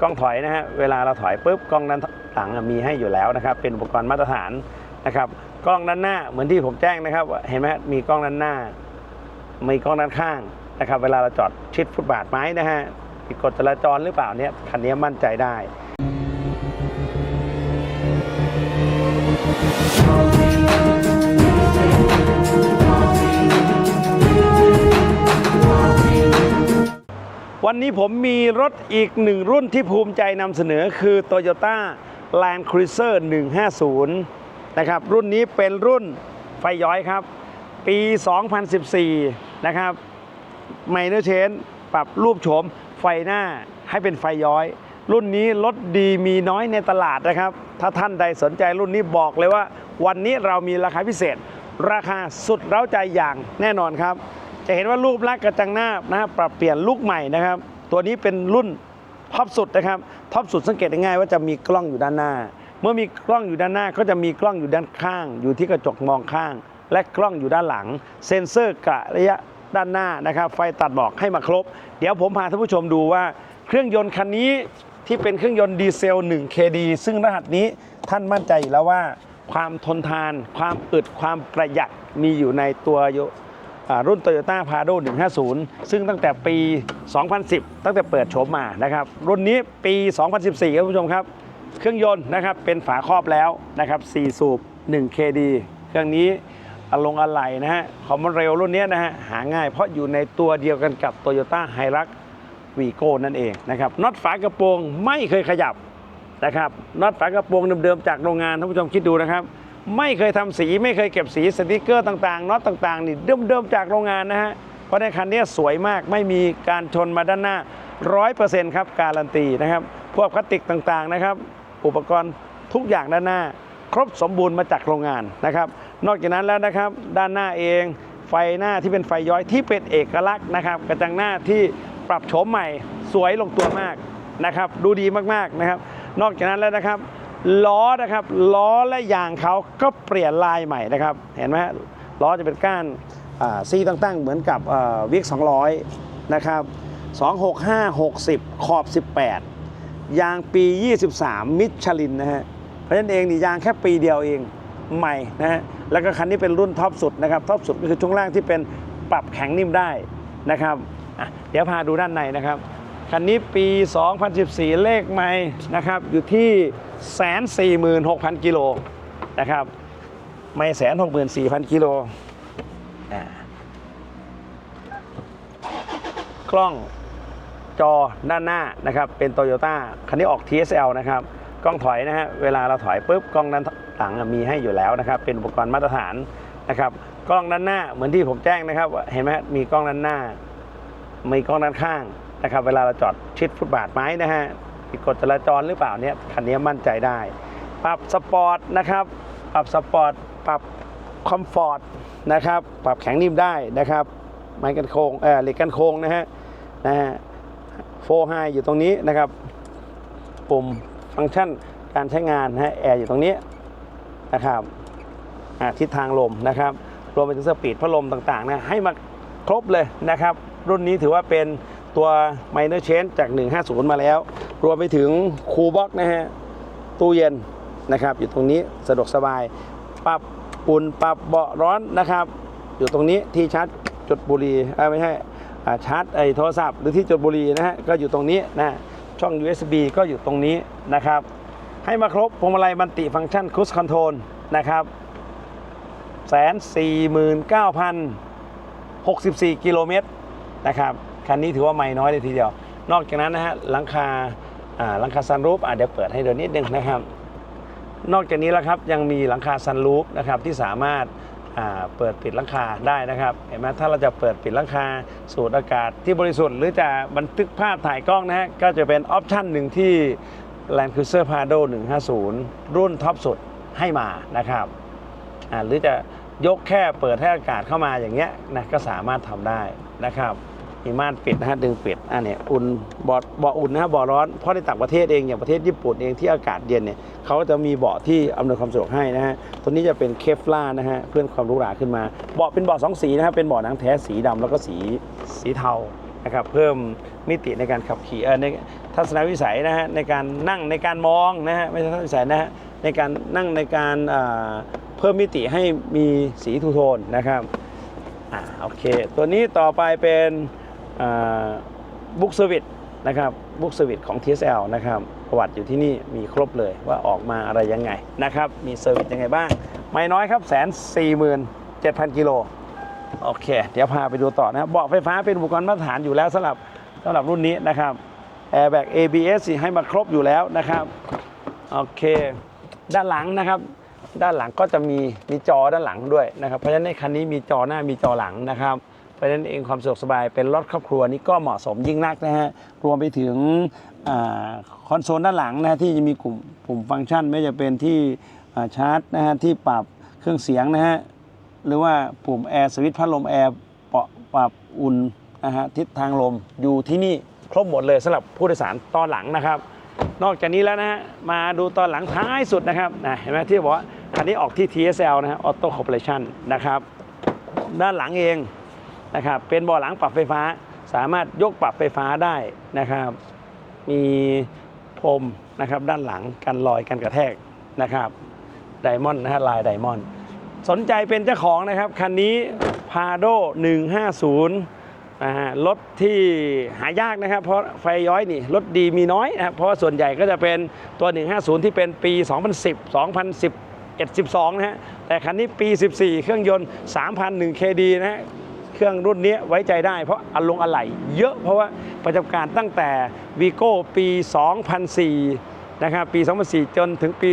กล้องถอยนะฮะเวลาเราถอยปุ๊บกล้องด้านหลังมีให้อยู่แล้วนะครับ เป็นอุปกรณ์มาตรฐานนะครับ กล้องด้านหน้าเหมือนที่ผมแจ้งนะครับ เห็นไหมมีกล้องด้านหน้า มีกล้องด้านข้างนะครับ เวลาเราจอดชิดฟุตบาทไหมนะฮะผิดกฎจราจรหรือเปล่าเนี่ยคันนี้มั่นใจได้ วันนี้ผมมีรถอีกหนึ่งรุ่นที่ภูมิใจนำเสนอคือ Toyota Land Cruiser 150 นะครับ รุ่นนี้เป็นรุ่นไฟย้อยครับ ปี 2014 นะครับไมเนอร์เชนปรับรูปโฉมไฟหน้าให้เป็นไฟย้อย รุ่นนี้รถดีมีน้อยในตลาดนะครับ ถ้าท่านใดสนใจรุ่นนี้บอกเลยว่า วันนี้เรามีราคาพิเศษ ราคาสุดเร้าใจอย่างแน่นอนครับ จะเห็นว่ารูปลักษณ์กระจังหน้านะครับปรับเปลี่ยนลุกใหม่นะครับ ตัวนี้เป็นรุ่นท็อปสุดนะครับท็อปสุดสังเกตง่ายว่าจะมีกล้องอยู่ด้านหน้า เมื่อมีกล้องอยู่ด้านหน้าก็จะมีกล้องอยู่ด้านข้าง อยู่ที่กระจกมองข้าง และกล้องอยู่ด้านหลัง เซ็นเซอร์กะระยะด้านหน้านะครับ ไฟตัดหมอกให้มาครบ เดี๋ยวผมพาท่านผู้ชมดูว่า เครื่องยนต์คันนี้ที่เป็นเครื่องยนต์ดีเซล 1 KD ซึ่งรหัสนี้ท่านมั่นใจอยู่แล้วว่า ความทนทาน ความอึดความประหยัดมีอยู่ในตัว รุ่น Toyota Prado 150 ซึ่งตั้งแต่ปี 2010 ตั้งแต่เปิดโฉมมานะครับ รุ่นนี้ปี 2014 ครับคุณผู้ชมครับ เครื่องยนต์นะครับเป็นฝาครอบแล้วนะครับ4สูบ 1 KD เครื่องนี้อลงอะไหล่นะฮะคอมมอนเร็วรุ่นนี้นะฮะหาง่ายเพราะอยู่ในตัวเดียวกันกับ Toyota Hilux Vigo นั่นเองนะครับน็อตฝากระโปรงไม่เคยขยับนะครับน็อตฝากระโปรงเดิมๆจากโรงงานท่านผู้ชมคิดดูนะครับ ไม่เคยทำสีไม่เคยเก็บสีสติกเกอร์ต่างๆน็อตต่างๆนี่เดิมๆจากโรงงานนะฮะเพราะในคันนี้สวยมากไม่มีการชนมาด้านหน้า 100%ครับการันตีนะครับพวกพลาสติกต่างๆนะครับ อุปกรณ์ทุกอย่างด้านหน้า ครบสมบูรณ์มาจากโรงงานนะครับ นอกจากนั้นแล้วนะครับ ด้านหน้าเอง ไฟหน้าที่เป็นไฟย้อยที่เป็นเอกลักษณ์นะครับ กระจังหน้าที่ปรับโฉมใหม่ สวยลงตัวมากนะครับ ดูดีมากๆนะครับ นอกจากนั้นแล้วนะครับ ล้อนะครับ ล้อและยางเขาก็เปลี่ยนลายใหม่นะครับ เห็นไหมล้อจะเป็นก้านซี่ตั้งๆ เหมือนกับวิก200 นะครับ 265 60 ขอบ 18 ยางปี 23 มิชลินนะฮะ เพราะฉะนั้นเองนี่ยางแค่ปีเดียวเองใหม่นะฮะ แล้วก็คันนี้เป็นรุ่นท็อปสุดนะครับ ท็อปสุดก็คือช่วงล่างที่เป็นปรับแข็งนิ่มได้นะครับ เดี๋ยวพาดูด้านในนะครับ คันนี้ปี 2014 เลขไม่นะครับ อยู่ที่ 146,000กิโลนะครับ ไม่แสนหกหมื่นสี่พันกิโลกล้องจอด้านหน้านะครับ เป็นโตโยต้าคันนี้ออก TSL นะครับ กล้องถอยนะฮะ เวลาเราถอยปุ๊บ กล้องด้านหลังมีให้อยู่แล้วนะครับ เป็นอุปกรณ์มาตรฐานนะครับ กล้องด้านหน้าเหมือนที่ผมแจ้งนะครับ เห็นไหมมีกล้องด้านหน้า มีกล้องด้านข้างนะครับ เวลาเราจอดชิดฟุตบาทไหมนะฮะ ผิดกฎจราจรหรือเปล่าเนี่ยคันนี้มั่นใจได้ ปรับสปอร์ตนะครับ ปรับสปอร์ต ปรับคอมฟอร์ตนะครับ ปรับแข็งนิ่มได้นะครับ ไม้กันโค้งเออเหล็กกันโค้งนะฮะ นะฮะโฟไฮอยู่ตรงนี้นะครับ ปุ่มฟังก์ชันการใช้งานนะฮะ แอร์อยู่ตรงนี้นะครับทิศทางลมนะครับ รวมไปถึงสปีดพัดลมต่างๆนะให้มาครบเลยนะครับ รุ่นนี้ถือว่าเป็น ตัว minor change จาก 150 มาแล้ว รวมไปถึงคูบ็อกนะฮะ ตู้เย็นนะครับ อยู่ตรงนี้สะดวกสบาย ปรับอุ่นปรับเบาะร้อนนะครับ อยู่ตรงนี้ที่ชาร์จจุดบุหรี่เอ้ยไม่ใช่ชาร์จไอ้โทรศัพท์หรือที่จุดบุหรี่นะฮะ ก็อยู่ตรงนี้นะช่อง USB ก็อยู่ตรงนี้นะครับ ให้มาครบพวงมาลัยมันติฟังก์ชันค u ู e คอนโทรลนะครับแสนสี่หมื่นเก้าพันหกสิบสี่กิโลเมตรนะครับ คันนี้ถือว่าไม่น้อยเลยทีเดียว นอกจากนั้นนะฮะหลังคาหลังคาซันรูฟอะเดี๋ยวเปิดให้ดูนิดนึงนะครับ นอกจากนี้แล้วครับยังมีหลังคาซันรูฟนะครับที่สามารถาเปิดปิดหลังคาได้นะครับเห็นไหมถ้าเราจะเปิดปิดหลังคาสูดอากาศที่บริสุทธิ์หรือจะบันทึกภาพถ่ายกล้องนะฮะก็จะเป็นออปชั่นหนึ่งที่ Land Cruiser Prado 150 รุ่นท็อปสุดให้มานะครับหรือจะยกแค่เปิดให้อากาศเข้ามาอย่างเงี้ยนะก็สามารถทำได้นะครับ มีม่านปิดนะฮะดึงเปิดอันนี้อุ่นเบาะเบาะอุ่นนะฮะเบาะร้อนเพราะในต่างประเทศเองอย่างประเทศญี่ปุ่นเองที่อากาศเย็นเนี่ยเขาก็จะมีเบาะที่อำนวยความสะดวกให้นะฮะตัวนี้จะเป็นเคฟลาร์นะฮะเพื่อความหรูหราขึ้นมาเบาะเป็นเบาะสองสีนะครับเป็นเบาะหนังแท้สีดำแล้วก็สีสีเทานะครับเพิ่มมิติในการขับขี่เออในทัศนวิสัยนะฮะในการนั่งในการมองนะฮะไม่ใช่ทัศนวิสัยนะฮะในการนั่งในการเพิ่มมิติให้มีสีทูโทนนะครับอ่าโอเค ตัวนี้ต่อไปเป็น บุ๊กเซอร์วิสนะครับบุ๊กเซอร์วิสของ TSL นะครับประวัติอยู่ที่นี่มีครบเลยว่าออกมาอะไรยังไงนะครับมีเซอร์วิสยังไงบ้าง ไม่น้อยครับแสนสี่หมื่นเจ็ดพันกิโลโอเค เดี๋ยวพาไปดูต่อนะครับเบาะไฟฟ้าเป็นอุปกรณ์มาตรฐานอยู่แล้วสำหรับสำหรับรุ่นนี้นะครับแอร์แบ็ก ABS ให้มาครบอยู่แล้วนะครับโอเค ด้านหลังนะครับ ด้านหลังก็จะมีมีจอด้านหลังด้วยนะครับเพราะฉะนั้นในคันนี้มีจอหน้ามีจอหลังนะครับ เพราะฉะนั้นเองความสะดวกสบายเป็นรถครอบครัวนี้ก็เหมาะสมยิ่งนักนะฮะรวมไปถึงอคอนโซลด้านหลังนะฮะที่จะมีกลุ่มปุ่มฟังก์ชัน ไม่จะเป็นที่ชาร์จนะฮะที่ปรับเครื่องเสียงนะฮะหรือว่าปุ่มแอร์สวิตช์พัดลมแอร์ปาะปรับอุ่นนะฮะทิศทางลมอยู่ที่นี่ครบหมดเลยสำหรับผู้โดยสารตอนหลังนะครับ นอกจากนี้แล้วนะฮะมาดูตอนหลังท้ายสุดนะครับนะเห็นไหมที่บอกว่าคันนี้ออกที่ TSL นะฮะ Auto Corporation นะครับ ด้านหลังเอง นะครับ เป็นบาะหลังปรับไฟฟ้า สามารถยกปรับไฟฟ้าได้นะครับ มีพรมนะครับด้านหลังกันรอยกันกระแทกนะครับไดมอนด์นะฮะลายไดมอนด์สนใจเป็นเจ้าของนะครับคันนี้ Pado 150นะฮะรถที่หายากนะครับ เพราะไฟย้อยนี่รถดีมีน้อยนะครับเพราะส่วนใหญ่ก็จะเป็นตัว 150 ที่เป็นปี 2010 2010 12นะฮะแต่คันนี้ปี 14 เครื่องยนต์3,001 KD นะฮะ เครื่องรุ่นนี้ไว้ใจได้ เพราะอลงอะไหล่เยอะเพราะว่าประจำการตั้งแต่วีโก้ปี 2004 นะครับ ปี 2004 จนถึงปี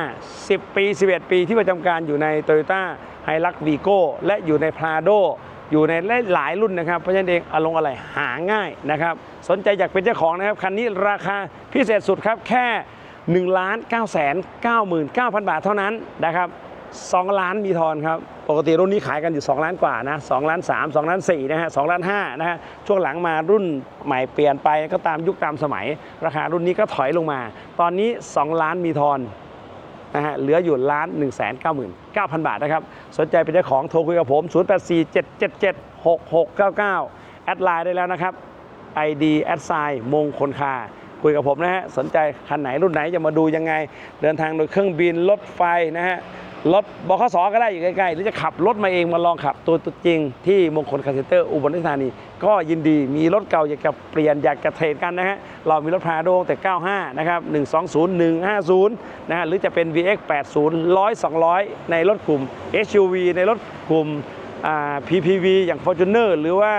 2015 10 ปี 11 ปีที่ประจำการอยู่ใน Toyota h i l u x v i g o และอยู่ใน Prado อยู่ในหลายรุ่นนะครับ เพราะฉะนั้นเองอลงอะไหล่หาง่ายนะครับ สนใจอยากเป็นเจ้าของนะครับ คันนี้ราคาพิเศษสุดครับแค่ 1 9 9 9 9 0 0บาทเท่านั้นนะครับ 2 ล้านมีทอนครับ ปกติรุ่นนี้ขายกันอยู่ 2 ล้านกว่านะ2ล้าน3 2ล้าน4นะฮะ2ล้าน5นะฮะช่วงหลังมารุ่นใหม่เปลี่ยนไปก็ตามยุคตามสมัย ราคารุ่นนี้ก็ถอยลงมา ตอนนี้ 2 ล้านมีทอนนะฮะเหลืออยู่ล้าน1 9 9 0 0 0 บาทนะครับ สนใจเป็นเจ้าของโทรคุยกับผม 0 8 4 7 7 7 6 6 9 9 แอดไลน์ได้แล้วนะครับ ID แอดไซน์มงคลคาคุยกับผมนะฮะ สนใจคันไหนรุ่นไหนจะมาดูยังไง เดินทางโดยเครื่องบินรถไฟนะฮะ รถบขสก็ได้อยู่ใกล้ๆ หรือจะขับรถมาเองมาลองขับตัวตัวจริง ที่มงคลคาร์เซนเตอร์อุบลราชธานี ก็ยินดีมีรถเก่าอยากจะเปลี่ยนอยากจะเทรดกันนะฮะ เรามีรถพาโดงแต่ 95 นะครับ 120 150 นะฮะ หรือจะเป็น VX 80 100 200 ในรถกลุ่ม SUV ในรถกลุ่มอ่า PPV อย่าง Fortuner หรือว่า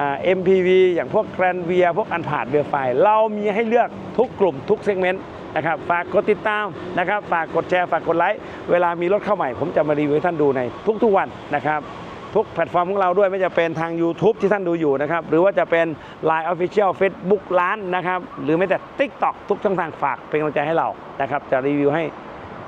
อ่า MPV อย่างพวก Grand v i a พวกอันผาดเบียไฟเรามีให้เลือกทุกกลุ่มทุกเซกเมนต์ นะครับฝากกดติดตามนะครับฝากกดแชร์ฝากกดไลค์เวลามีรถเข้าใหม่ ผมจะมารีวิวให้ท่านดูในทุกๆวันนะครับทุกแพลตฟอร์มของเราด้วยไม่ว่าจะเป็นทาง YouTube ที่ท่านดูอยู่นะครับ หรือว่าจะเป็น Line Official Facebook ร้านนะครับ หรือแม้แต่ TikTok ทุกช่องทางฝากเป็นกำลังใจให้เรานะครับ จะรีวิวให้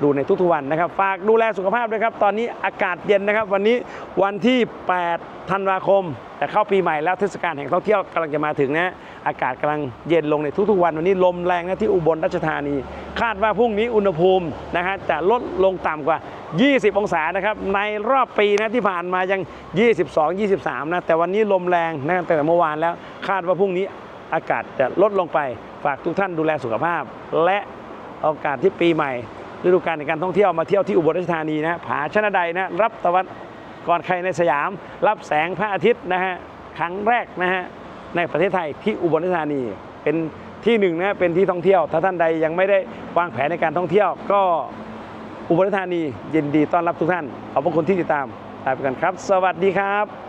ดูในทุกๆวันนะครับ ฝากดูแลสุขภาพด้วยครับ ตอนนี้อากาศเย็นนะครับ วันนี้วันที่ 8 ธันวาคม แต่เข้าปีใหม่แล้วเทศกาลแห่งท่องเที่ยวกำลังจะมาถึงนะอากาศกำลังเย็นลงในทุกๆวัน วันนี้ลมแรงนะที่อุบลราชธานี คาดว่าพรุ่งนี้อุณหภูมินะฮะจะลดลงต่ำกว่า 20 องศานะครับในรอบปีนะที่ผ่านมายัง 22 23 นะแต่วันนี้ลมแรงนะตั้งแต่เมื่อวานแล้วคาดว่าพรุ่งนี้อากาศจะลดลงไป ฝากทุกท่านดูแลสุขภาพ และโอกาสที่ปีใหม่ ฤดูกาลในการท่องเที่ยวมาเที่ยวที่อุบลราชธานีนะผาชนะใดนะรับตะวันก่อนใครในสยาม รับแสงพระอาทิตย์นะฮะครั้งแรกนะฮะในประเทศไทยที่อุบลราชธานีเป็นที่หนึ่งนะเป็นที่ท่องเที่ยว ถ้าท่านใดยังไม่ได้วางแผนในการท่องเที่ยวก็อุบลราชธานียินดีต้อนรับทุกท่านขอบพระคุณที่ติดตามลาไปกันครับ สวัสดีครับ